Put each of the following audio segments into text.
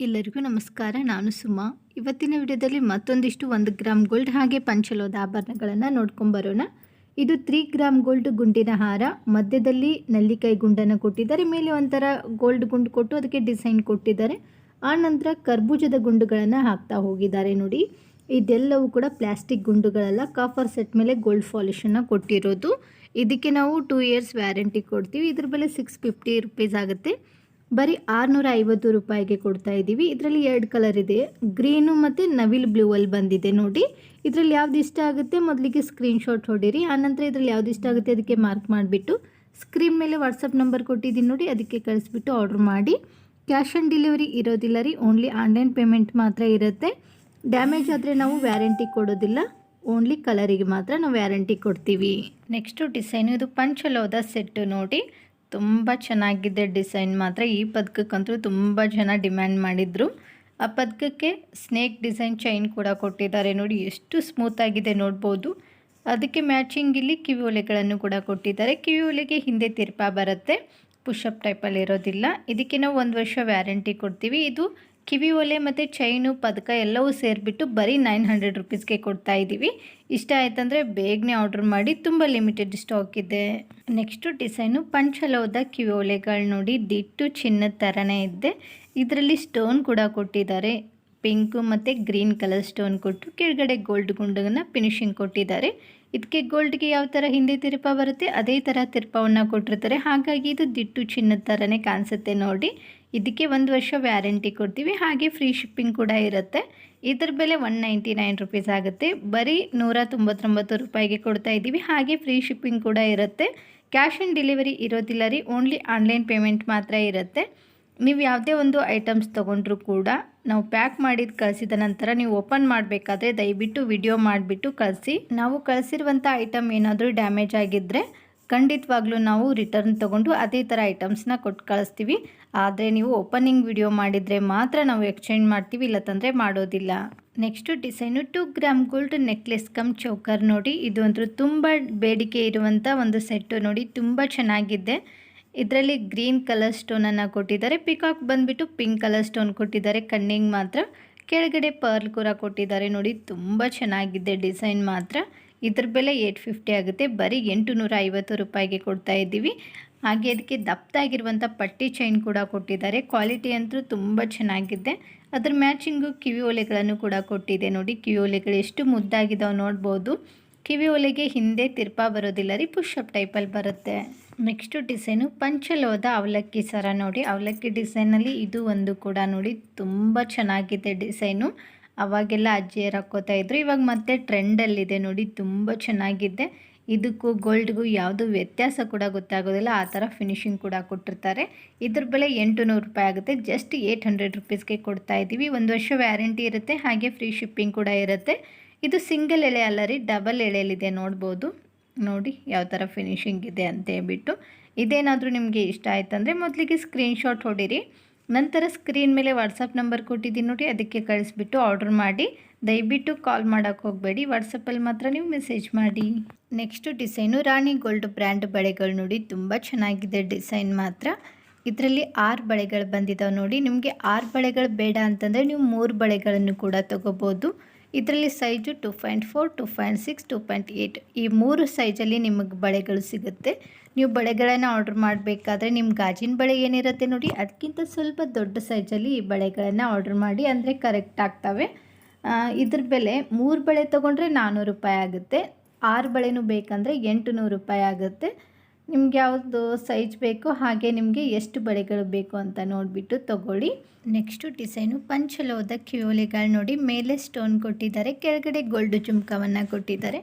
ಎಲ್ಲರಿಗೂ ನಮಸ್ಕಾರ. ನಾನು ಸುಮಾ. ಇವತ್ತಿನ ವಿಡಿಯೋದಲ್ಲಿ ಮತ್ತೊಂದಿಷ್ಟು ಒಂದು ಗ್ರಾಮ್ ಗೋಲ್ಡ್ ಹಾಗೆ ಪಂಚಲೋದ ಆಭರಣಗಳನ್ನು ನೋಡ್ಕೊಂಬರೋಣ ಇದು ತ್ರೀ ಗ್ರಾಮ್ ಗೋಲ್ಡ್ ಗುಂಡಿನ ಹಾರ. ಮಧ್ಯದಲ್ಲಿ ನಲ್ಲಿಕಾಯಿ ಗುಂಡನ್ನು ಕೊಟ್ಟಿದ್ದಾರೆ. ಮೇಲೆ ಒಂಥರ ಗೋಲ್ಡ್ ಗುಂಡು ಕೊಟ್ಟು ಅದಕ್ಕೆ ಡಿಸೈನ್ ಕೊಟ್ಟಿದ್ದಾರೆ. ಆ ನಂತರ ಕರ್ಬೂಜದ ಗುಂಡುಗಳನ್ನು ಹಾಕ್ತಾ ಹೋಗಿದ್ದಾರೆ ನೋಡಿ. ಇದೆಲ್ಲವೂ ಕೂಡ ಪ್ಲಾಸ್ಟಿಕ್ ಗುಂಡುಗಳೆಲ್ಲ. ಕಾಫರ್ ಸೆಟ್ ಮೇಲೆ ಗೋಲ್ಡ್ ಪಾಲಿಷನ್ನು ಕೊಟ್ಟಿರೋದು. ಇದಕ್ಕೆ ನಾವು ಟೂ ಇಯರ್ಸ್ ವ್ಯಾರಂಟಿ ಕೊಡ್ತೀವಿ. ಇದ್ರ ಬೆಲೆ ಸಿಕ್ಸ್ ಫಿಫ್ಟಿ ರುಪೀಸ್ ಆಗುತ್ತೆ. ಬರೀ ಆರುನೂರ ಐವತ್ತು ರೂಪಾಯಿಗೆ ಕೊಡ್ತಾ ಇದ್ದೀವಿ. ಇದರಲ್ಲಿ ಎರಡು ಕಲರ್ ಇದೆ. ಗ್ರೀನು ಮತ್ತು ನವಿಲ್ ಬ್ಲೂ ಅಲ್ಲಿ ಬಂದಿದೆ ನೋಡಿ. ಇದರಲ್ಲಿ ಯಾವ್ದು ಇಷ್ಟ ಆಗುತ್ತೆ ಮೊದಲಿಗೆ ಸ್ಕ್ರೀನ್ಶಾಟ್ ಹೊಡೀರಿ. ಆನಂತರ ಇದರಲ್ಲಿ ಯಾವ್ದು ಇಷ್ಟ ಆಗುತ್ತೆ ಅದಕ್ಕೆ ಮಾರ್ಕ್ ಮಾಡಿಬಿಟ್ಟು ಸ್ಕ್ರೀನ್ ಮೇಲೆ ವಾಟ್ಸಪ್ ನಂಬರ್ ಕೊಟ್ಟಿದ್ದೀನಿ ನೋಡಿ, ಅದಕ್ಕೆ ಕಳಿಸ್ಬಿಟ್ಟು ಆರ್ಡ್ರ್ ಮಾಡಿ. ಕ್ಯಾಶ್ ಆನ್ ಡೆಲಿವರಿ ಇರೋದಿಲ್ಲ ರೀ ಓನ್ಲಿ ಆನ್ಲೈನ್ ಪೇಮೆಂಟ್ ಮಾತ್ರ ಇರುತ್ತೆ. ಡ್ಯಾಮೇಜ್ ಆದರೆ ನಾವು ವ್ಯಾರಂಟಿ ಕೊಡೋದಿಲ್ಲ ಓನ್ಲಿ ಕಲರಿಗೆ ಮಾತ್ರ ನಾವು ವ್ಯಾರಂಟಿ ಕೊಡ್ತೀವಿ. ನೆಕ್ಸ್ಟು ಡಿಸೈನು ಇದು ಪಂಚಲೋದ ಸೆಟ್ಟು ನೋಡಿ. ತುಂಬ ಚೆನ್ನಾಗಿದೆ ಡಿಸೈನ್ ಮಾತ್ರ. ಈ ಪದಕಕ್ಕಂತೂ ತುಂಬ ಜನ ಡಿಮ್ಯಾಂಡ್ ಮಾಡಿದರು. ಆ ಪದಕಕ್ಕೆ ಸ್ನೇಕ್ ಡಿಸೈನ್ ಚೈನ್ ಕೂಡ ಕೊಟ್ಟಿದ್ದಾರೆ ನೋಡಿ, ಎಷ್ಟು ಸ್ಮೂತಾಗಿದೆ ನೋಡ್ಬೋದು. ಅದಕ್ಕೆ ಮ್ಯಾಚಿಂಗ್ ಇಲ್ಲಿ ಕಿವಿ ಒಲೆಗಳನ್ನು ಕೂಡ ಕೊಟ್ಟಿದ್ದಾರೆ. ಕಿವಿ ಒಲೆಗೆ ಹಿಂದೆ ತಿರ್ಪಾ ಬರುತ್ತೆ, ಪುಷಪ್ ಟೈಪಲ್ಲಿ ಇರೋದಿಲ್ಲ ಇದಕ್ಕೆ ನಾವು ಒಂದು ವರ್ಷ ವ್ಯಾರಂಟಿ ಕೊಡ್ತೀವಿ. ಇದು ಕಿವಿ ಒಲೆ ಮತ್ತು ಚೈನು, ಪದಕ ಎಲ್ಲವೂ ಸೇರಿಬಿಟ್ಟು ಬರೀ ನೈನ್ ಹಂಡ್ರೆಡ್ ರುಪೀಸ್ಗೆ ಕೊಡ್ತಾ ಇದ್ದೀವಿ ಇಷ್ಟ ಆಯ್ತಂದರೆ ಬೇಗನೆ ಆರ್ಡ್ರ್ ಮಾಡಿ ತುಂಬ ಲಿಮಿಟೆಡ್ ಸ್ಟಾಕ್ ಇದೆ. ನೆಕ್ಸ್ಟು ಡಿಸೈನು ಪಂಚಲೋದ ಕಿವಿ ಒಲೆಗಳು ನೋಡಿ ದಿಟ್ಟು ಚಿನ್ನದ ಥರನೇ ಇದೆ. ಇದರಲ್ಲಿ ಸ್ಟೋನ್ ಕೂಡ ಕೊಟ್ಟಿದ್ದಾರೆ. ಪಿಂಕು ಮತ್ತು ಗ್ರೀನ್ ಕಲರ್ ಸ್ಟೋನ್ ಕೊಟ್ಟು ಕೆಳಗಡೆ ಗೋಲ್ಡ್ ಗುಂಡನ್ನು ಫಿನಿಶಿಂಗ್ ಕೊಟ್ಟಿದ್ದಾರೆ. ಇದಕ್ಕೆ ಗೋಲ್ಡ್ಗೆ ಯಾವ ಥರ ಹಿಂದೆ ತಿರುಪ ಬರುತ್ತೆ, ಅದೇ ಥರ ತಿರುಪವನ್ನು ಕೊಟ್ಟಿರ್ತಾರೆ. ಹಾಗಾಗಿ ಇದು ದಿಟ್ಟು ಚಿನ್ನದ ಥರನೇ ಕಾಣಿಸುತ್ತೆ ನೋಡಿ. ಇದಕ್ಕೆ ಒಂದು ವರ್ಷ ವ್ಯಾರಂಟಿ ಕೊಡ್ತೀವಿ. ಹಾಗೆ ಫ್ರೀ ಶಿಪ್ಪಿಂಗ್ ಕೂಡ ಇರುತ್ತೆ. ಇದ್ರ ಬೆಲೆ ಒನ್ ನೈಂಟಿ ನೈನ್ ರುಪೀಸ್ ಆಗುತ್ತೆ. ಬರೀ ನೂರ ತೊಂಬತ್ತೊಂಬತ್ತು ರೂಪಾಯಿಗೆ ಕೊಡ್ತಾ ಇದ್ದೀವಿ. ಹಾಗೆ ಫ್ರೀ ಶಿಪ್ಪಿಂಗ್ ಕೂಡ ಇರುತ್ತೆ. ಕ್ಯಾಶ್ ಆನ್ ಡೆಲಿವರಿ ಇರೋದಿಲ್ಲ ರೀ. ಓನ್ಲಿ ಆನ್ಲೈನ್ ಪೇಮೆಂಟ್ ಮಾತ್ರ ಇರುತ್ತೆ. ನೀವು ಯಾವುದೇ ಒಂದು ಐಟಮ್ಸ್ ತೊಗೊಂಡ್ರೂ ಕೂಡ ನಾವು ಪ್ಯಾಕ್ ಮಾಡಿದ ಕಳಿಸಿದ ನಂತರ ನೀವು ಓಪನ್ ಮಾಡಬೇಕಾದ್ರೆ ದಯವಿಟ್ಟು ವಿಡಿಯೋ ಮಾಡಿಬಿಟ್ಟು ಕಳಿಸಿ. ನಾವು ಕಳಿಸಿರುವಂಥ ಐಟಮ್ ಏನಾದರೂ ಡ್ಯಾಮೇಜ್ ಆಗಿದ್ದರೆ ಖಂಡಿತವಾಗ್ಲೂ ನಾವು ರಿಟರ್ನ್ ತೊಗೊಂಡು ಅದೇ ಥರ ಐಟಮ್ಸ್ನ ಕೊಟ್ಟು ಕಳಿಸ್ತೀವಿ. ಆದರೆ ನೀವು ಓಪನಿಂಗ್ ವಿಡಿಯೋ ಮಾಡಿದರೆ ಮಾತ್ರ ನಾವು ಎಕ್ಸ್ಚೇಂಜ್ ಮಾಡ್ತೀವಿ ಇಲ್ಲತಂದರೆ ಮಾಡೋದಿಲ್ಲ. Next design two gram gold necklace cum choker ನೋಡಿ, ಇದು ಅಂತೂ ತುಂಬ ಬೇಡಿಕೆ ಇರುವಂಥ ಒಂದು ಸೆಟ್ಟು ನೋಡಿ, ತುಂಬ ಚೆನ್ನಾಗಿದೆ. ಇದರಲ್ಲಿ ಗ್ರೀನ್ ಕಲರ್ ಸ್ಟೋನನ್ನು ಕೊಟ್ಟಿದ್ದಾರೆ ಪಿಕಾಕ್ ಬಂದುಬಿಟ್ಟು ಪಿಂಕ್ ಕಲರ್ ಸ್ಟೋನ್ ಕೊಟ್ಟಿದ್ದಾರೆ, ಕಣ್ಣಿಂಗ್ ಮಾತ್ರ. ಕೆಳಗಡೆ ಪರ್ಲ್ ಕೂಡ ಕೊಟ್ಟಿದ್ದಾರೆ ನೋಡಿ, ತುಂಬ ಚೆನ್ನಾಗಿದೆ ಡಿಸೈನ್ ಮಾತ್ರ. ಇದ್ರ ಬೆಲೆ ಏಯ್ಟ್ ಫಿಫ್ಟಿ ಆಗುತ್ತೆ. ಬರೀ ಎಂಟು ನೂರ ಐವತ್ತು ರೂಪಾಯಿಗೆ ಕೊಡ್ತಾ ಇದ್ದೀವಿ. ಹಾಗೆ ಅದಕ್ಕೆ ದಪ್ಪದಾಗಿರುವಂಥ ಪಟ್ಟಿ ಚೈನ್ ಕೂಡ ಕೊಟ್ಟಿದ್ದಾರೆ. ಕ್ವಾಲಿಟಿ ಅಂತೂ ತುಂಬ ಚೆನ್ನಾಗಿದೆ. ಅದ್ರ ಮ್ಯಾಚಿಂಗು ಕಿವಿ ಒಲೆಗಳನ್ನು ಕೂಡ ಕೊಟ್ಟಿದೆ ನೋಡಿ. ಕಿವಿ ಒಲೆಗಳು ಎಷ್ಟು ಮುದ್ದಾಗಿದ್ದಾವೆ ನೋಡ್ಬೋದು. ಕಿವಿ ಒಲೆಗೆ ಹಿಂದೆ ತಿರ್ಪಾ ಬರೋದಿಲ್ಲ ರೀ ಪುಷಪ್ ಟೈಪಲ್ಲಿ ಬರುತ್ತೆ. ನೆಕ್ಸ್ಟು ಡಿಸೈನು ಪಂಚಲೋದ ಅವಲಕ್ಕಿ ಸರ ನೋಡಿ. ಅವಲಕ್ಕಿ ಡಿಸೈನಲ್ಲಿ ಇದು ಒಂದು ಕೂಡ ನೋಡಿ. ತುಂಬ ಚೆನ್ನಾಗಿದೆ ಡಿಸೈನು ಅವಾಗೆಲ್ಲ ಅಜ್ಜಿಯರು ಹಾಕ್ಕೋತಾ ಇದ್ರು. ಇವಾಗ ಮತ್ತೆ ಟ್ರೆಂಡಲ್ಲಿದೆ ನೋಡಿ, ತುಂಬ ಚೆನ್ನಾಗಿದೆ. ಇದಕ್ಕೂ ಗೋಲ್ಡ್ಗೂ ಯಾವುದು ವ್ಯತ್ಯಾಸ ಕೂಡ ಗೊತ್ತಾಗೋದಿಲ್ಲ. ಆ ಥರ ಫಿನಿಶಿಂಗ್ ಕೂಡ ಕೊಟ್ಟಿರ್ತಾರೆ. ಇದ್ರ ಬೆಲೆ ಎಂಟು ನೂರು ರೂಪಾಯಿ ಆಗುತ್ತೆ. ಜಸ್ಟ್ ಏಯ್ಟ್ ಹಂಡ್ರೆಡ್ ರುಪೀಸ್ಗೆ ಕೊಡ್ತಾ ಇದ್ದೀವಿ. ಒಂದು ವರ್ಷ ವ್ಯಾರಂಟಿ ಇರುತ್ತೆ, ಹಾಗೆ ಫ್ರೀ ಶಿಪ್ಪಿಂಗ್ ಕೂಡ ಇರುತ್ತೆ. ಇದು ಸಿಂಗಲ್ ಎಳೆ ಅಲ್ಲ ರೀ ಡಬಲ್ ಎಳೆಯಲ್ಲಿದೆ ನೋಡ್ಬೋದು. ನೋಡಿ ಯಾವ ಥರ ಫಿನಿಶಿಂಗ್ ಇದೆ ಅಂತ ಹೇಳ್ಬಿಟ್ಟು. ಇದೇನಾದರೂ ನಿಮಗೆ ಇಷ್ಟ ಆಯ್ತಂದರೆ ಮೊದಲಿಗೆ ಸ್ಕ್ರೀನ್ಶಾಟ್ ಹೊಡೀರಿ. ನಂತರ ಸ್ಕ್ರೀನ್ ಮೇಲೆ ವಾಟ್ಸಪ್ ನಂಬರ್ ಕೊಟ್ಟಿದ್ದೀನಿ ನೋಡಿ, ಅದಕ್ಕೆ ಕಳಿಸ್ಬಿಟ್ಟು ಆರ್ಡ್ರ್ ಮಾಡಿ. ದಯವಿಟ್ಟು ಕಾಲ್ ಮಾಡೋಕ್ಕೆ ಹೋಗಬೇಡಿ. ವಾಟ್ಸಪ್ಪಲ್ಲಿ ಮಾತ್ರ ನೀವು ಮೆಸೇಜ್ ಮಾಡಿ. Next design Rani gold brand ಬಳೆಗಳು ನೋಡಿ, ತುಂಬ ಚೆನ್ನಾಗಿದೆ ಡಿಸೈನ್ ಮಾತ್ರ. ಇದರಲ್ಲಿ ಆರು ಬಳೆಗಳು ಬಂದಿದ್ದಾವೆ ನೋಡಿ. ನಿಮಗೆ ಆರು ಬಳೆಗಳು ಬೇಡ ಅಂತಂದರೆ ನೀವು ಮೂರು ಬಳೆಗಳನ್ನು ಕೂಡ ತೊಗೋಬೋದು. ಇದರಲ್ಲಿ size two point four two point six two point eight ಈ ಮೂರು ಸೈಜಲ್ಲಿ ನಿಮಗೆ ಬಳೆಗಳು ಸಿಗುತ್ತೆ. ನೀವು ಬಳೆಗಳನ್ನು ಆರ್ಡ್ರ್ ಮಾಡಬೇಕಾದ್ರೆ ನಿಮ್ಮ ಗಾಜಿನ ಬಳೆ ಏನಿರುತ್ತೆ ನೋಡಿ ಅದಕ್ಕಿಂತ ಸ್ವಲ್ಪ ದೊಡ್ಡ ಸೈಜಲ್ಲಿ ಈ ಬಳೆಗಳನ್ನು ಆರ್ಡ್ರ್ ಮಾಡಿ ಅಂದರೆ ಕರೆಕ್ಟ್ ಆಗ್ತವೆ. ಇದ್ರ ಬೆಲೆ ಮೂರು ಬಳೆ ತೊಗೊಂಡ್ರೆ ನಾನ್ನೂರು ರೂಪಾಯಿ ಆಗುತ್ತೆ. ಆರು ಬಳೆನೂ ಬೇಕಂದರೆ ಎಂಟು ನೂರು ರೂಪಾಯಿ ಆಗುತ್ತೆ. ನಿಮ್ಗೆ ಯಾವುದು ಸೈಜ್ ಬೇಕು ಹಾಗೆ ನಿಮಗೆ ಎಷ್ಟು ಬಳೆಗಳು ಬೇಕು ಅಂತ ನೋಡಿಬಿಟ್ಟು ತಗೊಳ್ಳಿ. ನೆಕ್ಸ್ಟು ಡಿಸೈನು ಪಂಚಲೋದ ಕ್ಯೂಲಿಗಳು ನೋಡಿ, ಮೇಲೆ ಸ್ಟೋನ್ ಕೊಟ್ಟಿದ್ದಾರೆ, ಕೆಳಗಡೆ ಗೋಲ್ಡ್ ಜುಮ್ಕವನ್ನು ಕೊಟ್ಟಿದ್ದಾರೆ.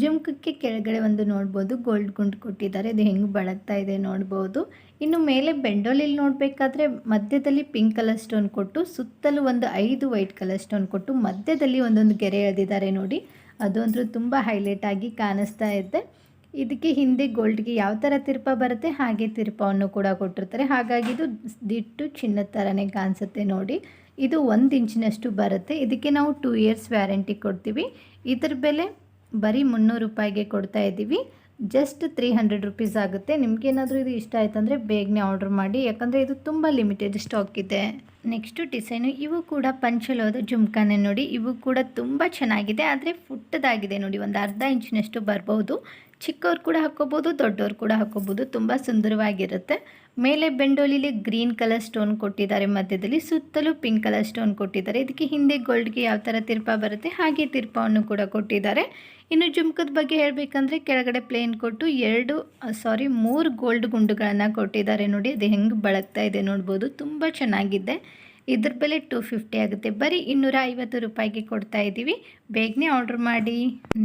ಜುಮ್ಕಕ್ಕೆ ಕೆಳಗಡೆ ಒಂದು ನೋಡ್ಬೋದು ಗೋಲ್ಡ್ ಗುಂಡು ಕೊಟ್ಟಿದ್ದಾರೆ, ಇದು ಹೆಂಗೆ ಬಳಗ್ತಾ ಇದೆ ನೋಡ್ಬೋದು. ಇನ್ನು ಮೇಲೆ ಬೆಂಡೋಲಿಲ್ಲಿ ನೋಡಬೇಕಾದ್ರೆ, ಮಧ್ಯದಲ್ಲಿ ಪಿಂಕ್ ಕಲರ್ ಸ್ಟೋನ್ ಕೊಟ್ಟು, ಸುತ್ತಲೂ ಒಂದು ಐದು ವೈಟ್ ಕಲರ್ ಸ್ಟೋನ್ ಕೊಟ್ಟು, ಮಧ್ಯದಲ್ಲಿ ಒಂದೊಂದು ಗೆರೆ ಎಳೆದಿದ್ದಾರೆ ನೋಡಿ. ಅದು ತುಂಬ ಹೈಲೈಟ್ ಆಗಿ ಕಾಣಿಸ್ತಾ ಇದೆ. ಇದಕ್ಕೆ ಹಿಂದೆ ಗೋಲ್ಡ್ಗೆ ಯಾವ ಥರ ತಿರ್ಪ ಬರುತ್ತೆ ಹಾಗೆ ತಿರ್ಪವನ್ನು ಕೂಡ ಕೊಟ್ಟಿರ್ತಾರೆ. ಹಾಗಾಗಿ ಇದು ದಿಟ್ಟು ಚಿನ್ನದ ಥರನೇ ಕಾಣಿಸುತ್ತೆ ನೋಡಿ. ಇದು ಒಂದು ಇಂಚಿನಷ್ಟು ಬರುತ್ತೆ. ಇದಕ್ಕೆ ನಾವು ಟೂ ಇಯರ್ಸ್ ವ್ಯಾರಂಟಿ ಕೊಡ್ತೀವಿ. ಇದ್ರ ಬೆಲೆ ಬರೀ ಮುನ್ನೂರು ರೂಪಾಯಿಗೆ ಕೊಡ್ತಾ ಇದ್ದೀವಿ. ಜಸ್ಟ್ ತ್ರೀ ಹಂಡ್ರೆಡ್ ರುಪೀಸ್ ಆಗುತ್ತೆ. ನಿಮ್ಗೇನಾದರೂ ಇದು ಇಷ್ಟ ಆಯ್ತಂದರೆ ಬೇಗನೆ ಆರ್ಡರ್ ಮಾಡಿ. ಯಾಕಂದರೆ ಇದು ತುಂಬ ಲಿಮಿಟೆಡ್ ಸ್ಟಾಕ್ ಇದೆ. ನೆಕ್ಸ್ಟು ಡಿಸೈನು ಇವು ಕೂಡ ಪಂಚಲೋದ ಜುಮ್ಕಾನೆ ನೋಡಿ. ಇವು ಕೂಡ ತುಂಬ ಚೆನ್ನಾಗಿದೆ. ಆದರೆ ಫುಟ್ಟದಾಗಿದೆ ನೋಡಿ. ಒಂದು ಅರ್ಧ ಇಂಚಿನಷ್ಟು ಬರ್ಬೋದು. ಚಿಕ್ಕವ್ರು ಕೂಡ ಹಾಕ್ಕೋಬೋದು, ದೊಡ್ಡವ್ರು ಕೂಡ ಹಾಕ್ಕೋಬೋದು, ತುಂಬ ಸುಂದರವಾಗಿರುತ್ತೆ. ಮೇಲೆ ಬೆಂಡೋಲಿಲಿ ಗ್ರೀನ್ ಕಲರ್ ಸ್ಟೋನ್ ಕೊಟ್ಟಿದ್ದಾರೆ ಮಧ್ಯದಲ್ಲಿ, ಸುತ್ತಲೂ ಪಿಂಕ್ ಕಲರ್ ಸ್ಟೋನ್ ಕೊಟ್ಟಿದ್ದಾರೆ. ಇದಕ್ಕೆ ಹಿಂದೆ ಗೋಲ್ಡ್ಗೆ ಯಾವ ಥರ ತಿರ್ಪ ಬರುತ್ತೆ, ಹಾಗೆ ತಿರ್ಪವನ್ನು ಕೂಡ ಕೊಟ್ಟಿದ್ದಾರೆ. ಇನ್ನು ಜುಮ್ಕದ ಬಗ್ಗೆ ಹೇಳಬೇಕಂದ್ರೆ, ಕೆಳಗಡೆ ಪ್ಲೇನ್ ಕೊಟ್ಟು ಎರಡು ಸಾರಿ, ಮೂರು ಗೋಲ್ಡ್ ಗುಂಡುಗಳನ್ನು ಕೊಟ್ಟಿದ್ದಾರೆ ನೋಡಿ, ಅದು ಹೆಂಗೆ ಬಳಗ್ತಾ ಇದೆ ನೋಡ್ಬೋದು, ತುಂಬ ಚೆನ್ನಾಗಿದೆ. ಇದ್ರ ಬೆಲೆ ಟು ಫಿಫ್ಟಿ ಆಗುತ್ತೆ. ಬರೀ ಇನ್ನೂರ ಐವತ್ತು ರೂಪಾಯಿಗೆ ಕೊಡ್ತಾ ಇದ್ದೀವಿ. ಬೇಗನೆ ಆರ್ಡರ್ ಮಾಡಿ.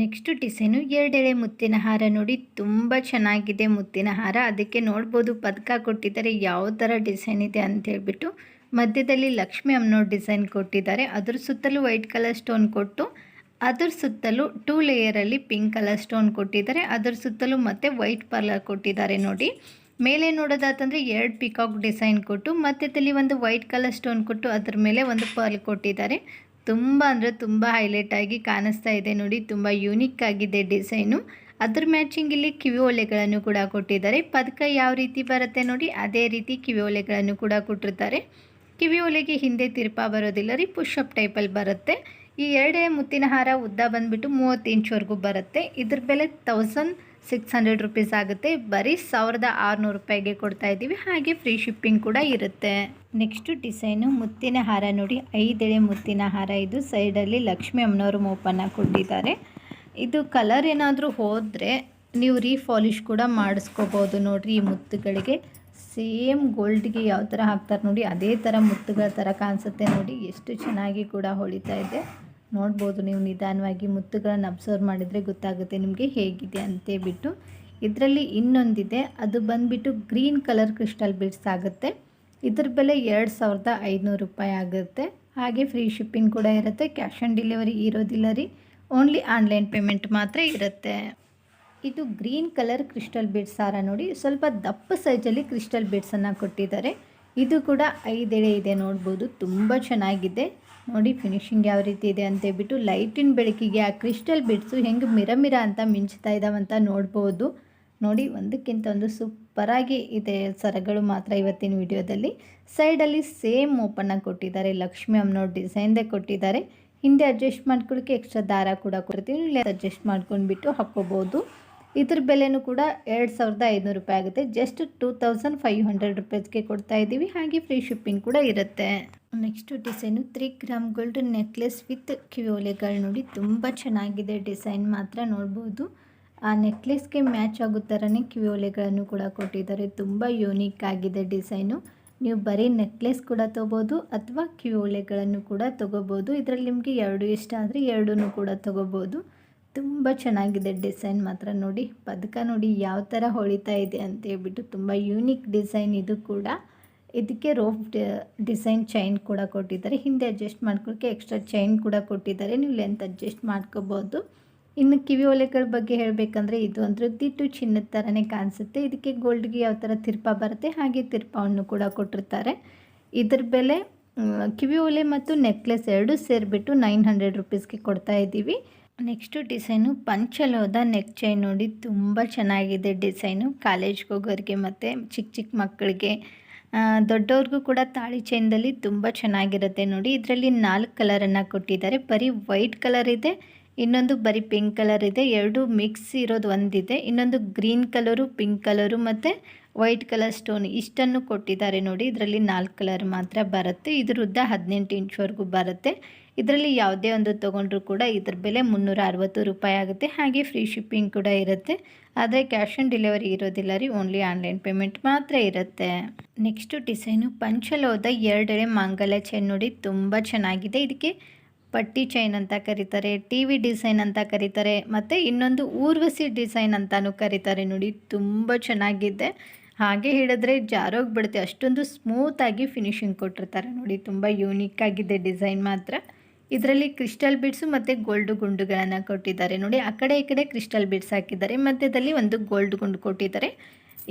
ನೆಕ್ಸ್ಟ್ ಡಿಸೈನು ಎರಡೆಳೆ ಮುತ್ತಿನ ಹಾರ ನೋಡಿ ತುಂಬ ಚೆನ್ನಾಗಿದೆ ಮುತ್ತಿನ ಹಾರ. ಅದಕ್ಕೆ ನೋಡ್ಬೋದು ಪದಕ ಕೊಟ್ಟಿದ್ದಾರೆ. ಯಾವ ಥರ ಡಿಸೈನ್ ಇದೆ ಅಂತ ಹೇಳ್ಬಿಟ್ಟು. ಮಧ್ಯದಲ್ಲಿ ಲಕ್ಷ್ಮಿ ಅಮ್ಮನೋ ಡಿಸೈನ್ ಕೊಟ್ಟಿದ್ದಾರೆ. ಅದ್ರ ಸುತ್ತಲೂ ವೈಟ್ ಕಲರ್ ಸ್ಟೋನ್ ಕೊಟ್ಟು, ಅದರ ಸುತ್ತಲೂ ಟೂ ಲೇಯರಲ್ಲಿ ಪಿಂಕ್ ಕಲರ್ ಸ್ಟೋನ್ ಕೊಟ್ಟಿದ್ದಾರೆ. ಅದರ ಸುತ್ತಲೂ ಮತ್ತೆ ವೈಟ್ ಪರ್ಲರ್ ಕೊಟ್ಟಿದ್ದಾರೆ ನೋಡಿ. ಮೇಲೆ ನೋಡೋದಾತಂದರೆ ಎರಡು ಪಿಕಾಕ್ ಡಿಸೈನ್ ಕೊಟ್ಟು ಮಧ್ಯದಲ್ಲಿ ಒಂದು ವೈಟ್ ಕಲರ್ ಸ್ಟೋನ್ ಕೊಟ್ಟು ಅದ್ರ ಮೇಲೆ ಒಂದು ಪರ್ಲ್ ಕೊಟ್ಟಿದ್ದಾರೆ. ತುಂಬ ಅಂದರೆ ತುಂಬ ಹೈಲೈಟ್ ಆಗಿ ಕಾಣಿಸ್ತಾ ಇದೆ ನೋಡಿ, ತುಂಬ ಯೂನಿಕ್ ಆಗಿದೆ ಡಿಸೈನು ಅದ್ರ ಮ್ಯಾಚಿಂಗ್ ಇಲ್ಲಿ ಕಿವಿ ಒಲೆಗಳನ್ನು ಕೂಡ ಕೊಟ್ಟಿದ್ದಾರೆ. ಪದಕ ಯಾವ ರೀತಿ ಬರುತ್ತೆ ನೋಡಿ, ಅದೇ ರೀತಿ ಕಿವಿ ಒಲೆಗಳನ್ನು ಕೂಡ ಕೊಟ್ಟಿರ್ತಾರೆ. ಕಿವಿ ಒಲೆಗೆ ಹಿಂದೆ ತಿರುಪ ಬರೋದಿಲ್ಲ ರೀ ಪುಷಪ್ ಟೈಪಲ್ಲಿ ಬರುತ್ತೆ. ಈ ಎರಡೇ ಮುತ್ತಿನ ಹಾರ ಉದ್ದ ಬಂದುಬಿಟ್ಟು ಮೂವತ್ತು ಇಂಚ್ವರೆಗೂ ಬರುತ್ತೆ. ಇದ್ರ ಬೆಲೆ ತೌಸಂಡ್ ಸಿಕ್ಸ್ ಹಂಡ್ರೆಡ್ ರುಪೀಸ್ ಆಗುತ್ತೆ. ಬರೀ ಸಾವಿರದ ಆರುನೂರು ರೂಪಾಯಿಗೆ ಕೊಡ್ತಾ ಇದ್ದೀವಿ. ಹಾಗೆ ಫ್ರೀ ಶಿಪ್ಪಿಂಗ್ ಕೂಡ ಇರುತ್ತೆ. ನೆಕ್ಸ್ಟು ಡಿಸೈನು ಮುತ್ತಿನ ಹಾರ ನೋಡಿ. ಐದೆಳೆ ಮುತ್ತಿನ ಹಾರ ಇದು. ಸೈಡಲ್ಲಿ ಲಕ್ಷ್ಮಿ ಅಮ್ಮನವರು ಮೋಪನ್ನ ಕೊಟ್ಟಿದ್ದಾರೆ. ಇದು ಕಲರ್ ಏನಾದರೂ ಹೋದರೆ ನೀವು ರೀಫಾಲಿಶ್ ಕೂಡ ಮಾಡಿಸ್ಕೋಬೋದು ನೋಡಿರಿ ಈ ಮುತ್ತುಗಳಿಗೆ. ಸೇಮ್ ಗೋಲ್ಡ್ಗೆ ಯಾವ ಥರ ಹಾಕ್ತಾರೆ ನೋಡಿ. ಅದೇ ಥರ ಮುತ್ತುಗಳ ಥರ ಕಾಣಿಸುತ್ತೆ ನೋಡಿ. ಎಷ್ಟು ಚೆನ್ನಾಗಿ ಕೂಡ ಹೊಳಿತಾ ಇದೆ. ನೋಡ್ಬೋದು, ನೀವು ನಿಧಾನವಾಗಿ ಮುತ್ತುಗಳನ್ನು ಅಬ್ಸರ್ವ್ ಮಾಡಿದರೆ ಗೊತ್ತಾಗುತ್ತೆ ನಿಮಗೆ ಹೇಗಿದೆ ಅಂತೇಳ್ಬಿಟ್ಟು ಇದರಲ್ಲಿ ಇನ್ನೊಂದಿದೆ, ಅದು ಬಂದುಬಿಟ್ಟು ಗ್ರೀನ್ ಕಲರ್ ಕ್ರಿಸ್ಟಲ್ ಬಿಡ್ಸ್ ಆಗುತ್ತೆ. ಇದ್ರ ಬೆಲೆ ಎರಡು ಸಾವಿರದ ಐದುನೂರು ರೂಪಾಯಿ ಆಗುತ್ತೆ. ಹಾಗೆ ಫ್ರೀ ಶಿಪ್ಪಿಂಗ್ ಕೂಡ ಇರುತ್ತೆ, ಕ್ಯಾಶ್ ಆನ್ ಡೆಲಿವರಿ ಇರೋದಿಲ್ಲ ರೀ, ಓನ್ಲಿ ಆನ್ಲೈನ್ ಪೇಮೆಂಟ್ ಮಾತ್ರ ಇರುತ್ತೆ. ಇದು ಗ್ರೀನ್ ಕಲರ್ ಕ್ರಿಸ್ಟಲ್ ಬೀಡ್ಸ್ ಹಾರ ನೋಡಿ, ಸ್ವಲ್ಪ ದಪ್ಪ ಸೈಜಲ್ಲಿ ಕ್ರಿಸ್ಟಲ್ ಬೀಡ್ಸನ್ನು ಕೊಟ್ಟಿದ್ದಾರೆ. ಇದು ಕೂಡ ಐದೆಳೆ ಇದೆ ನೋಡ್ಬೋದು, ತುಂಬ ಚೆನ್ನಾಗಿದೆ. ನೋಡಿ ಫಿನಿಶಿಂಗ್ ಯಾವ ರೀತಿ ಇದೆ ಅಂತ ಹೇಳ್ಬಿಟ್ಟು ಲೈಟಿನ ಬೆಳಕಿಗೆ ಆ ಕ್ರಿಸ್ಟಲ್ ಬಿಡ್ಸು ಹೆಂಗೆ ಮಿರ ಮಿರ ಅಂತ ಮಿಂಚ್ತಾ ಇದ್ದಾವಂತ ನೋಡ್ಬೋದು. ನೋಡಿ, ಒಂದಕ್ಕಿಂತ ಒಂದು ಸೂಪರಾಗಿ ಇದೆ ಸರಗಳು ಮಾತ್ರ ಇವತ್ತಿನ ವಿಡಿಯೋದಲ್ಲಿ. ಸೈಡಲ್ಲಿ ಸೇಮ್ ಓಪನ್ನ ಕೊಟ್ಟಿದ್ದಾರೆ. ಲಕ್ಷ್ಮಿ ಡಿಸೈನ್ ಡಿಸೈನ್ದೇ ಕೊಟ್ಟಿದ್ದಾರೆ. ಹಿಂದೆ ಅಡ್ಜಸ್ಟ್ ಮಾಡ್ಕೊಳ್ಳೋಕ್ಕೆ ಎಕ್ಸ್ಟ್ರಾ ದಾರ ಕೂಡ ಕೊಡ್ತೀನಿ. ಇಲ್ಲಿ ಅಡ್ಜಸ್ಟ್ ಮಾಡ್ಕೊಂಡ್ಬಿಟ್ಟು ಹಾಕ್ಕೋಬೋದು. ಇದ್ರ ಬೆಲೆನೂ ಕೂಡ ಎರಡು ಸಾವಿರದ ಐದುನೂರು ರೂಪಾಯಿ ಆಗುತ್ತೆ. Just two thousand five hundred ರುಪೀಸ್ಗೆ ಕೊಡ್ತಾ ಇದ್ದೀವಿ ಹಾಗೆ ಫ್ರೀ ಶಿಪ್ಪಿಂಗ್ ಕೂಡ ಇರುತ್ತೆ. Next design three gram gold necklace with ಕಿವಿಯೋಲೆಗಳು ನೋಡಿ, ತುಂಬ ಚೆನ್ನಾಗಿದೆ ಡಿಸೈನ್ ಮಾತ್ರ ನೋಡ್ಬೋದು. ಆ ನೆಕ್ಲೆಸ್ಗೆ ಮ್ಯಾಚ್ ಆಗೋ ಥರನೇ ಕಿವಿಯೋಲೆಗಳನ್ನು ಕೂಡ ಕೊಟ್ಟಿದ್ದಾರೆ. ತುಂಬ ಯೂನಿಕ್ ಆಗಿದೆ ಡಿಸೈನು. ನೀವು ಬರೀ ನೆಕ್ಲೆಸ್ ಕೂಡ ತೊಗೋಬೋದು ಅಥವಾ ಕಿವಿಯೋಲೆಗಳನ್ನು ಕೂಡ ತೊಗೋಬೋದು. ಇದರಲ್ಲಿ ನಿಮಗೆ ಎರಡು ಇಷ್ಟ ಆದರೆ ಎರಡೂ ಕೂಡ ತೊಗೋಬೋದು. ತುಂಬ ಚೆನ್ನಾಗಿದೆ ಡಿಸೈನ್ ಮಾತ್ರ ನೋಡಿ. ಪದಕ ನೋಡಿ ಯಾವ ಥರ ಹೊಳಿತಾ ಇದೆ ಅಂತ ಹೇಳ್ಬಿಟ್ಟು ತುಂಬ ಯೂನಿಕ್ ಡಿಸೈನ್ ಇದು ಕೂಡ. ಇದಕ್ಕೆ ರೋಪ್ ಡಿಸೈನ್ ಚೈನ್ ಕೂಡ ಕೊಟ್ಟಿದ್ದಾರೆ. ಹಿಂದೆ ಅಡ್ಜಸ್ಟ್ ಮಾಡ್ಕೊಳ್ಳೋಕ್ಕೆ ಎಕ್ಸ್ಟ್ರಾ ಚೈನ್ ಕೂಡ ಕೊಟ್ಟಿದ್ದಾರೆ. ನೀವು ಲೆಂತ್ ಅಡ್ಜಸ್ಟ್ ಮಾಡ್ಕೋಬೋದು. ಇನ್ನು ಕಿವಿ ಒಲೆಗಳ ಬಗ್ಗೆ ಹೇಳಬೇಕಂದ್ರೆ ಇದು ಅಂದರೆ ದಿಟ್ಟು ಚಿನ್ನದ ಥರನೇ ಕಾಣಿಸುತ್ತೆ. ಇದಕ್ಕೆ ಗೋಲ್ಡ್ಗೆ ಯಾವ ಥರ ತಿರ್ಪ ಬರುತ್ತೆ, ಹಾಗೆ ತಿರ್ಪವನ್ನು ಕೂಡ ಕೊಟ್ಟಿರ್ತಾರೆ. ಇದ್ರ ಬೆಲೆ ಕಿವಿ ಒಲೆ ಮತ್ತು ನೆಕ್ಲೆಸ್ ಎರಡು ಸೇರಿಬಿಟ್ಟು ನೈನ್ ಹಂಡ್ರೆಡ್ ರುಪೀಸ್ಗೆ ಕೊಡ್ತಾ ಇದ್ದೀವಿ. ನೆಕ್ಸ್ಟು ಡಿಸೈನು ಪಂಚಲೋದ ನೆಕ್ ಚೈನ್ ನೋಡಿ, ತುಂಬ ಚೆನ್ನಾಗಿದೆ ಡಿಸೈನು. ಕಾಲೇಜ್ಗೆ ಹೋಗೋರಿಗೆ ಮತ್ತು ಚಿಕ್ಕ ಚಿಕ್ಕ ಮಕ್ಕಳಿಗೆ ದೊಡ್ಡವ್ರಿಗೂ ಕೂಡ ತಾಳಿ ಚೈನ್ದಲ್ಲಿ ತುಂಬ ಚೆನ್ನಾಗಿರುತ್ತೆ ನೋಡಿ. ಇದರಲ್ಲಿ ನಾಲ್ಕು ಕಲರನ್ನು ಕೊಟ್ಟಿದ್ದಾರೆ. ಬರೀ ವೈಟ್ ಕಲರ್ ಇದೆ, ಇನ್ನೊಂದು ಬರೀ ಪಿಂಕ್ ಕಲರ್ ಇದೆ, ಎರಡು ಮಿಕ್ಸ್ ಇರೋದು ಒಂದಿದೆ. ಇನ್ನೊಂದು ಗ್ರೀನ್ ಕಲರು ಪಿಂಕ್ ಕಲರು ಮತ್ತು ವೈಟ್ ಕಲರ್ ಸ್ಟೋನ್ ಇಷ್ಟನ್ನು ಕೊಟ್ಟಿದ್ದಾರೆ ನೋಡಿ. ಇದರಲ್ಲಿ ನಾಲ್ಕು ಕಲರ್ ಮಾತ್ರ ಬರುತ್ತೆ. ಇದ್ರ ಉದ್ದ ಹದಿನೆಂಟು ಇಂಚ್ವರೆಗೂ ಬರುತ್ತೆ. ಇದರಲ್ಲಿ ಯಾವುದೇ ಒಂದು ತೊಗೊಂಡ್ರೂ ಕೂಡ ಇದ್ರ ಬೆಲೆ ಮುನ್ನೂರ ಅರವತ್ತು ರೂಪಾಯಿ ಆಗುತ್ತೆ. ಹಾಗೆ ಫ್ರೀ ಶಿಪ್ಪಿಂಗ್ ಕೂಡ ಇರುತ್ತೆ. ಆದರೆ ಕ್ಯಾಶ್ ಆನ್ ಡೆಲಿವರಿ ಇರೋದಿಲ್ಲ ರೀ ಓನ್ಲಿ ಆನ್ಲೈನ್ ಪೇಮೆಂಟ್ ಮಾತ್ರ ಇರುತ್ತೆ. ನೆಕ್ಸ್ಟು ಡಿಸೈನು ಪಂಚಲೋದ ಎರಡೆಡೆ ಮಾಂಗಲ್ಯ ಚೈನ್ ನೋಡಿ ತುಂಬ ಚೆನ್ನಾಗಿದೆ. ಇದಕ್ಕೆ ಪಟ್ಟಿ ಚೈನ್ ಅಂತ ಕರೀತಾರೆ ಟಿ ವಿ ಡಿಸೈನ್ ಅಂತ ಕರೀತಾರೆ, ಮತ್ತು ಇನ್ನೊಂದು ಊರ್ವಸಿ ಡಿಸೈನ್ ಅಂತಲೂ ಕರೀತಾರೆ ನೋಡಿ, ತುಂಬ ಚೆನ್ನಾಗಿದೆ. ಹಾಗೆ ಹೇಳಿದ್ರೆ ಜಾರೋಗಿ ಬಿಡುತ್ತೆ ಅಷ್ಟೊಂದು ಸ್ಮೂತಾಗಿ ಫಿನಿಶಿಂಗ್ ಕೊಟ್ಟಿರ್ತಾರೆ ನೋಡಿ, ತುಂಬ ಯೂನಿಕ್ ಆಗಿದೆ ಡಿಸೈನ್ ಮಾತ್ರ. ಇದರಲ್ಲಿ ಕ್ರಿಸ್ಟಲ್ ಬಿಡ್ಸು ಮತ್ತು ಗೋಲ್ಡ್ ಗುಂಡುಗಳನ್ನು ಕೊಟ್ಟಿದ್ದಾರೆ. ನೋಡಿ, ಆ ಕಡೆ ಈ ಕಡೆ ಕ್ರಿಸ್ಟಲ್ ಬೀಡ್ಸ್ ಹಾಕಿದ್ದಾರೆ. ಮಧ್ಯದಲ್ಲಿ ಒಂದು ಗೋಲ್ಡ್ ಗುಂಡು ಕೊಟ್ಟಿದ್ದಾರೆ.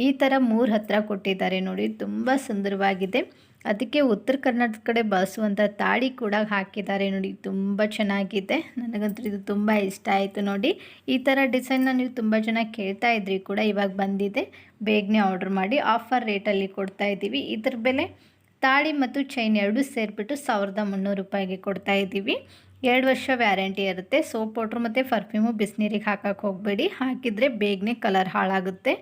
ಈ ಥರ ಮೂರು ಹತ್ರ ಕೊಟ್ಟಿದ್ದಾರೆ. ನೋಡಿ, ತುಂಬ ಸುಂದರವಾಗಿದೆ. ಅದಕ್ಕೆ ಉತ್ತರ ಕರ್ನಾಟಕ ಕಡೆ ಬಳಸುವಂಥ ತಾಳಿ ಕೂಡ ಹಾಕಿದ್ದಾರೆ. ನೋಡಿ, ತುಂಬ ಚೆನ್ನಾಗಿದೆ. ನನಗಂತೂ ಇದು ತುಂಬ ಇಷ್ಟ ಆಯಿತು ನೋಡಿ. ಈ ಥರ ಡಿಸೈನ್ನ ನೀವು ತುಂಬ ಜನ ಕೇಳ್ತಾ ಇದ್ರಿ ಕೂಡ ಇವಾಗ ಬಂದಿದೆ. ಬೇಗನೆ ಆರ್ಡ್ರ್ ಮಾಡಿ ಆಫರ್ ರೇಟಲ್ಲಿ ಕೊಡ್ತಾ ಇದ್ದೀವಿ. ಇದ್ರ ಬೆಲೆ ತಾಳಿ ಮತ್ತು ಚೈನ್ ಎರಡೂ ಸೇರಿಬಿಟ್ಟು ಸಾವಿರದ ಮುನ್ನೂರು ರೂಪಾಯಿಗೆ ಕೊಡ್ತಾ ಇದ್ದೀವಿ. ಎರಡು ವರ್ಷ ವ್ಯಾರಂಟಿ ಇರುತ್ತೆ. ಸೋಪ್ ಪೌಡ್ರ್ ಮತ್ತು ಪರ್ಫ್ಯೂಮು ಬಿಸಿನೀರಿಗೆ ಹಾಕಕ್ಕೆ ಹೋಗಬೇಡಿ. ಹಾಕಿದರೆ ಬೇಗನೆ ಕಲರ್ ಹಾಳಾಗುತ್ತೆ.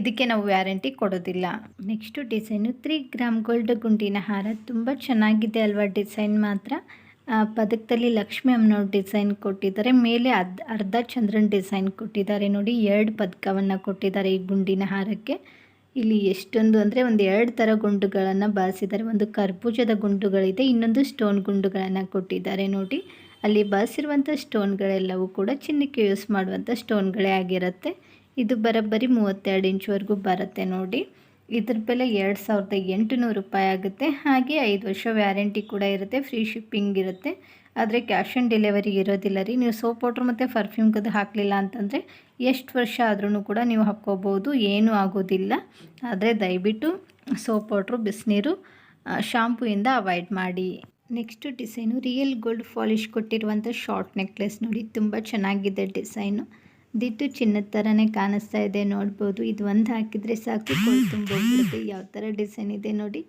ಇದಕ್ಕೆ ನಾವು ವ್ಯಾರಂಟಿ ಕೊಡೋದಿಲ್ಲ. Next design. Three gram gold ಗುಂಡಿನ ಹಾರ. ತುಂಬ ಚೆನ್ನಾಗಿದೆ ಅಲ್ವಾ ಡಿಸೈನ್ ಮಾತ್ರ. ಪದಕದಲ್ಲಿ ಲಕ್ಷ್ಮಿ ಅಮ್ಮನವ್ರ ಡಿಸೈನ್ ಕೊಟ್ಟಿದ್ದಾರೆ. ಮೇಲೆ ಅರ್ಧ ಅರ್ಧ ಚಂದ್ರನ ಡಿಸೈನ್ ಕೊಟ್ಟಿದ್ದಾರೆ. ನೋಡಿ, ಎರಡು ಪದಕವನ್ನು ಕೊಟ್ಟಿದ್ದಾರೆ ಈ ಗುಂಡಿನ ಹಾರಕ್ಕೆ. ಇಲ್ಲಿ ಎಷ್ಟೊಂದು ಅಂದರೆ ಒಂದು ಎರಡು ಥರ ಗುಂಡುಗಳನ್ನು ಬಳಸಿದ್ದಾರೆ ಒಂದು ಕರ್ಬೂಜದ ಗುಂಡುಗಳಿದೆ, ಇನ್ನೊಂದು ಸ್ಟೋನ್ ಗುಂಡುಗಳನ್ನು ಕೊಟ್ಟಿದ್ದಾರೆ. ನೋಡಿ, ಅಲ್ಲಿ ಬಳಸಿರುವಂಥ ಸ್ಟೋನ್ಗಳೆಲ್ಲವೂ ಕೂಡ ಚಿನ್ನಕ್ಕೆ ಯೂಸ್ ಮಾಡುವಂಥ ಸ್ಟೋನ್ಗಳೇ ಆಗಿರುತ್ತೆ. ಇದು ಬರೋಬ್ಬರಿ ಮೂವತ್ತೆರಡು ಇಂಚುವರೆಗೂ ಬರುತ್ತೆ. ನೋಡಿ, ಇದ್ರ ಬೆಲೆ ಎರಡು ಸಾವಿರದ ಎಂಟುನೂರು ರೂಪಾಯಿ ಆಗುತ್ತೆ. ಹಾಗೆ ಐದು ವರ್ಷ ವ್ಯಾರಂಟಿ ಕೂಡ ಇರುತ್ತೆ, ಫ್ರೀ ಶಿಪ್ಪಿಂಗ್ ಇರುತ್ತೆ. ಆದರೆ ಕ್ಯಾಶ್ ಆನ್ ಡೆಲಿವರಿ ಇರೋದಿಲ್ಲ ರೀ. ನೀವು ಸೋಪ್ ಪೌಡ್ರ್ ಮತ್ತು ಪರ್ಫ್ಯೂಮ್ಗದು ಹಾಕಲಿಲ್ಲ ಅಂತಂದರೆ ಎಷ್ಟು ವರ್ಷ ಆದ್ರೂ ಕೂಡ ನೀವು ಹಾಕ್ಕೋಬೋದು, ಏನೂ ಆಗೋದಿಲ್ಲ. ಆದರೆ ದಯವಿಟ್ಟು ಸೋಪ್ ಪೌಡ್ರು, ಬಿಸಿನೀರು ಶಾಂಪೂಯಿಂದ ಅವಾಯ್ಡ್ ಮಾಡಿ. Next design real gold polish ಕೊಟ್ಟಿರುವಂಥ ಶಾರ್ಟ್ ನೆಕ್ಲೆಸ್ ನೋಡಿ. ತುಂಬ ಚೆನ್ನಾಗಿದೆ ಡಿಸೈನು ದಿಟ್ಟು ಚಿನ್ನದ ಥರನೇ ಕಾಣಿಸ್ತಾ ಇದೆ, ನೋಡ್ಬೋದು. ಇದು ಒಂದು ಹಾಕಿದರೆ ಸಾಕು ತುಂಬೋಗ್ಬಿಡುತ್ತೆ ಯಾವ ಥರ ಡಿಸೈನ್ ಇದೆ ನೋಡಿ.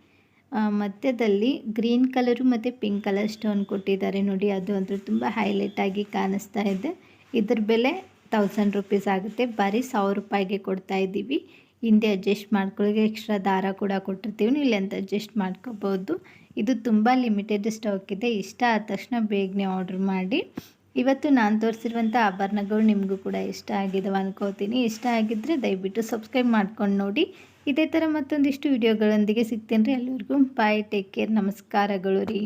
ಮಧ್ಯದಲ್ಲಿ ಗ್ರೀನ್ ಕಲರು ಮತ್ತು ಪಿಂಕ್ ಕಲರ್ ಸ್ಟೋನ್ ಕೊಟ್ಟಿದ್ದಾರೆ ನೋಡಿ, ಅದು ಅಂತೂ ತುಂಬ ಹೈಲೈಟ್ ಆಗಿ ಕಾಣಿಸ್ತಾ ಇದೆ. ಇದ್ರ ಬೆಲೆ ತೌಸಂಡ್ ರುಪೀಸ್ ಆಗುತ್ತೆ. ಬರೀ ಸಾವಿರ ರೂಪಾಯಿಗೆ ಕೊಡ್ತಾ ಇದ್ದೀವಿ. ಹಿಂದೆ ಅಡ್ಜಸ್ಟ್ ಮಾಡ್ಕೊಳ್ಳಿ ಎಕ್ಸ್ಟ್ರಾ ದಾರ ಕೂಡ ಕೊಟ್ಟಿರ್ತೀವಿ. ನೀವು ಲೆಂತ್ ಅಡ್ಜಸ್ಟ್ ಮಾಡ್ಕೋಬೋದು. ಇದು ತುಂಬ ಲಿಮಿಟೆಡ್ ಸ್ಟಾಕ್ ಇದೆ. ಇಷ್ಟ ಆದ ತಕ್ಷಣ ಬೇಗನೆ ಆರ್ಡ್ರ್ ಮಾಡಿ. ಇವತ್ತು ನಾನು ತೋರಿಸಿರುವಂಥ ಆಭರಣಗಳು ನಿಮಗೂ ಕೂಡ ಇಷ್ಟ ಆಗಿದೆ ಅನ್ಕೋತೀನಿ. ಇಷ್ಟ ಆಗಿದ್ದರೆ ದಯವಿಟ್ಟು ಸಬ್ಸ್ಕ್ರೈಬ್ ಮಾಡ್ಕೊಂಡು ನೋಡಿ. ಇದೇ ಥರ ಮತ್ತೊಂದಿಷ್ಟು ವಿಡಿಯೋಗಳೊಂದಿಗೆ ಸಿಗ್ತೇನೆ ರೀ ಎಲ್ಲರಿಗೂ ಬಾಯ್ ಟೇಕ್ ಕೇರ್ ನಮಸ್ಕಾರಗಳು ರೀ.